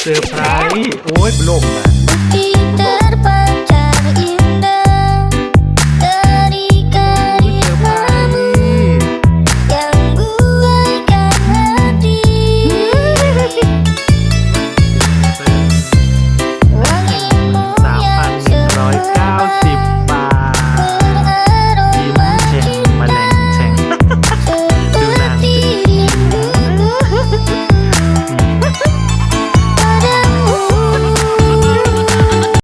เซอร์ไพรส์โอ้ยโลกมา